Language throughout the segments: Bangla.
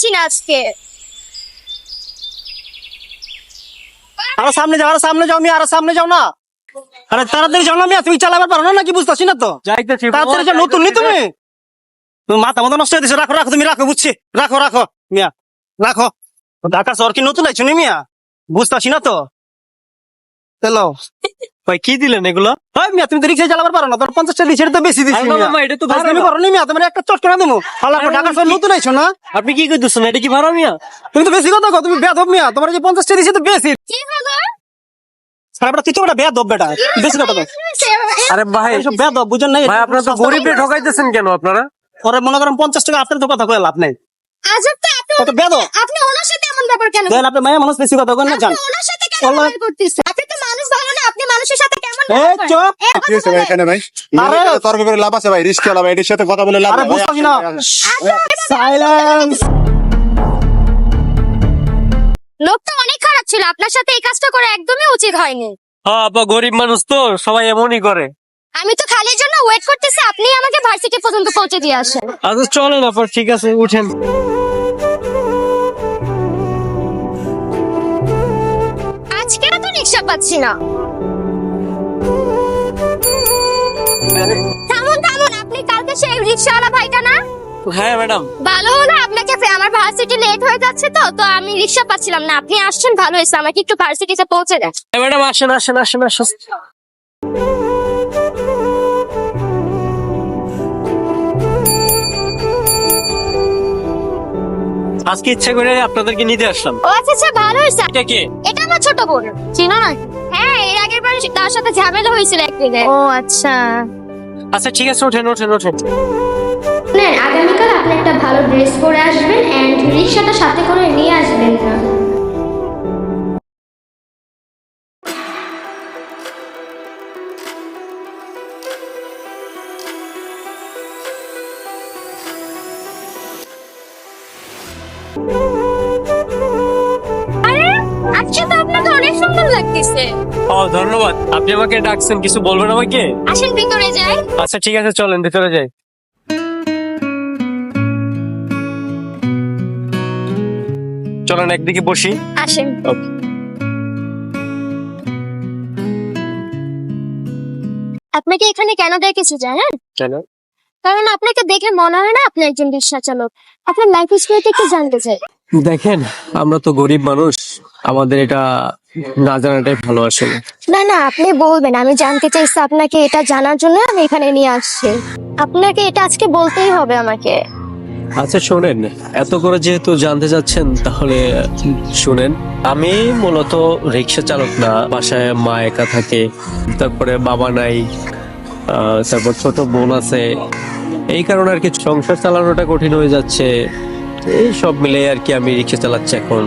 পাচ্ছি না আজকে। আরও সামনে যাও আরও সামনে যাও আমি আরও সামনে যাও না। আরে তাড়াতাড়ি যাও না মিয়া তুমি চালাবার পারো না নাকি বুঝতেছি না তো? যাইতেছি তাড়াতাড়ি যাও নতুন নি তুমি? তুমি মাথা মতো নষ্ট হয়ে দিছো রাখো রাখো তুমি রাখো বুঝছি। রাখো রাখো মিয়া রাখো। ঢাকা শহর কি নতুন আইছো নি মিয়া? বুঝতেছি না তো? চলো ভাই কি দিলেন এগুলো? মিয়া তুমি তো রিক্সা চালাবার পারো না তোমার পঞ্চাশটা রিক্সা তো বেশি দিচ্ছি আরে এটা তো তুমি পারো মিয়া তোমার একটা চটকা দেবো হালা ঢাকা শহর নতুন আইছো না? আপনি কি করতেছেন এটা কি ভাড়া মিয়া? তুমি তো বেশি কথা তুমি মিয়া তোমার যে পঞ্চাশটা রিক্সা তো বেশি। আরে ভাই বুঝেন নাই? ভাই আপনারা তো গরিবরে ঠকাইতেছেন কেন আপনারা? পরে মনে করেন পঞ্চাশ টাকা আপনার তো কথা কয়ে লাভ নেই। আপনি কত বেদ আপনি ওনার সাথে এমন ব্যাপার কেন? আপনি মায়া মানুষ বেশি কথা না জান। আপনি তর্ক করে লাভ আছে ভাই রিস্ক লাভ এটির সাথে কথা বলে লাভ আরে নাই ভাই। বুঝতেছি না। সাইলেন্স লোকটা অনেক খারাপ ছিল আপনার সাথে এই কাজটা করা একদমই উচিত হয়নি। হ্যাঁ আপা গরিব মানুষ তো সবাই এমনই করে। আমি তো খালির জন্য ওয়েট করতেছি আপনি আমাকে ভার্সিটি পর্যন্ত পৌঁছে দিয়ে আসেন। আচ্ছা চলেন আপা ঠিক আছে উঠেন। আজকে তো রিক্সা পাচ্ছি না। হ্যাঁ ম্যাডাম। ভালো হলো আপনাকে আমার ভার্সিটি লেট হয়ে যাচ্ছে তো তো আমি রিক্সা পাচ্ছিলাম না। আপনি আসছেন ভালো হয়েছে। আমাকে একটু ভার্সিটিতে পৌঁছে দেন। ম্যাডাম আসেন আসেন আসেন আসেন। আজকে ইচ্ছা করে আপনাদেরকে নিতে আসলাম। ও আচ্ছা আচ্ছা ভালো হয়েছে। এটা কে? এটা আমার ছোট বোন। চিনো না? হ্যাঁ এর আগের বার তার সাথে ঝামেলা হয়েছিল একদিনে। ও আচ্ছা। আচ্ছা ঠিক আছে ওঠেন ওঠেন ওঠেন। আপনি একটা ভালো ড্রেস পরে আসবেন অ্যান্ড রিক্সাটা সাথে করে নিয়ে আসবেন না। আজকে তো আপনাকে অনেক সুন্দর লাগতেছে। ও ধন্যবাদ। আপনি আমাকে ডাকছেন কিছু বলবেন আমাকে? আসেন ভিতরে যাই। আচ্ছা ঠিক আছে চলেন ভিতরে যাই। চলেন একদিকে বসি। আসেন. আপনাকে এখানে কেন ডেকেছি জানেন? কেন? কারণ আপনাকে দেখে মনে হয় না আপনি একজন রিক্সা চালক আপনার লাইফ স্টোরিটা একটু জানতে চাই। দেখেন আমরা তো গরিব মানুষ। আমাদের এটা না জানাটাই ভালো আসলে। না না আপনি বলবেন। আমি জানতে চাইছি আপনাকে এটা জানার জন্য আমি এখানে নিয়ে আসছি। আপনাকে এটা আজকে বলতেই হবে আমাকে। আচ্ছা শোনেন এত করে যেহেতু জানতে চাচ্ছেন তাহলে শুনেন। আমি মূলত রিক্সা চালক না বাসায় মা একা থাকে তারপরে বাবা নাই তারপর ছোট বোন আছে। এই কারণে আর কি সংসার চালানোটা কঠিন হয়ে যাচ্ছে। এই সব মিলে আর কি আমি রিক্সা চালাচ্ছি এখন।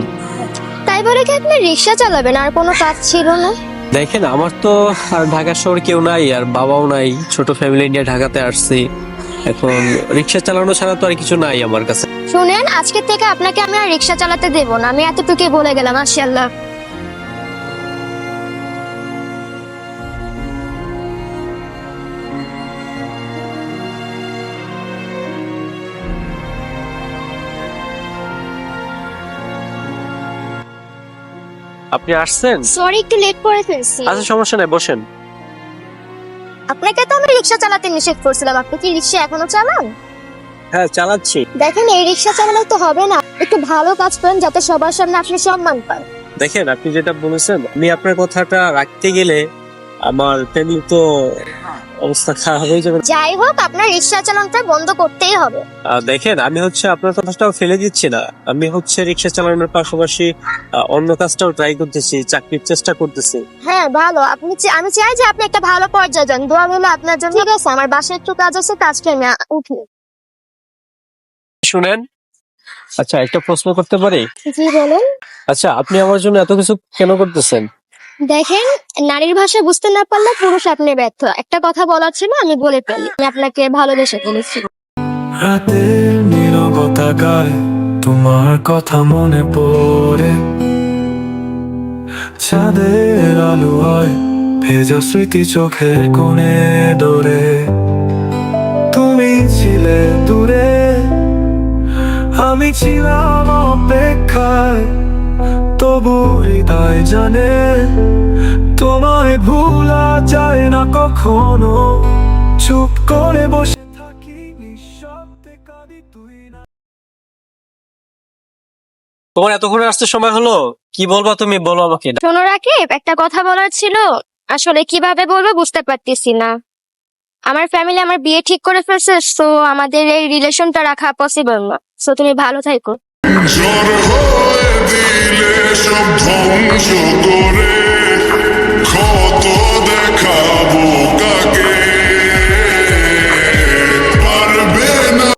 তাই বলে কি আপনি রিক্সা চালাবেন? আর কোনো কাজ ছিল না? দেখেন আমার তো আর ঢাকা শহর কেউ নাই আর বাবাও নাই ছোট ফ্যামিলি নিয়ে ঢাকাতে আসছি। এখন রিক্সা চালানো ছাড়া তো আর কিছু নাই আমার কাছে। শুনেন আজকে থেকে আপনাকে আমি আর রিক্সা চালাতে দেব না। আমি এতটুকুই বলে গেলাম মাশাআল্লাহ। আপনি আসছেন? সরি একটু লেট করে ফেলছি। আচ্ছা সমস্যা নাই বসেন। আপনাকে তো আমি রিক্সা চালাতে নিষেধ করছিলাম। আপনি কি রিক্সা এখনও চালান? হ্যাঁ চালাচ্ছি। দেখেন এই রিক্সা চালানো তো হবে না। একটু ভালো কাজ করেন যাতে সবার সামনে আপনি সম্মান পান। দেখেন আপনি যেটা বলেছেন আমি আপনার কথাটা রাখতে গেলে আমার ফ্যামিলি তো অবস্থা খারাপ হয়ে যাবে। যাই হোক আপনার রিক্সা চালানোটা বন্ধ করতেই হবে। দেখেন আমি হচ্ছে আপনার কথাটাও ফেলে দিচ্ছি না। আমি হচ্ছে রিক্সা চালানোর পাশাপাশি অন্য কাজটাও ট্রাই করতেছি চাকরির চেষ্টা করতেছি। হ্যাঁ ভালো। আপনি আমি চাই যে আপনি একটা ভালো পর্যায়ে যান। দোয়া হলো আপনার জন্য। ঠিক আছে আমার বাসায় একটু কাজ আছে কাজটা আমি উঠি। শুনেন আচ্ছা একটা প্রশ্ন করতে পারি? জি বলুন। আচ্ছা আপনি আমার জন্য এত কিছু কেন করতেছেন? দেখেন, নারীর ভাষা বুঝতে না পারলে পুরুষ আপনি ব্যর্থ। একটা কথা বলার ছিল, আমি বলে ফেলি। আমি আপনাকে ভালোবেসে ফেলেছি গায় তোমার কথা মনে পড়ে। চাঁদের আলো হয় ভেজা স্মৃতি চোখের কোণে দৌড়ে। তুমি ছিলে দূরে, আমি ছিলাম অপেক্ষায়। তবু হৃদয় জানে তোমায় ভুলা যায় না কখনো। চুপ করে বসে থাকি নিঃশব্দে কাঁদি তুই না। তোমার এতক্ষণে আসতে সময় হলো? কি বলবা তুমি? বলো আমাকে। শোনো রাকিব একটা কথা বলার ছিল। আসলে কীভাবে বলব বুঝতে পারতেছি না। আমার ফ্যামিলি আমার বিয়ে ঠিক করে ফেলছে সো আমাদের এই রিলেশনটা রাখা পসিবল না। সো তুমি ভালো থাকো ধ্বংস করে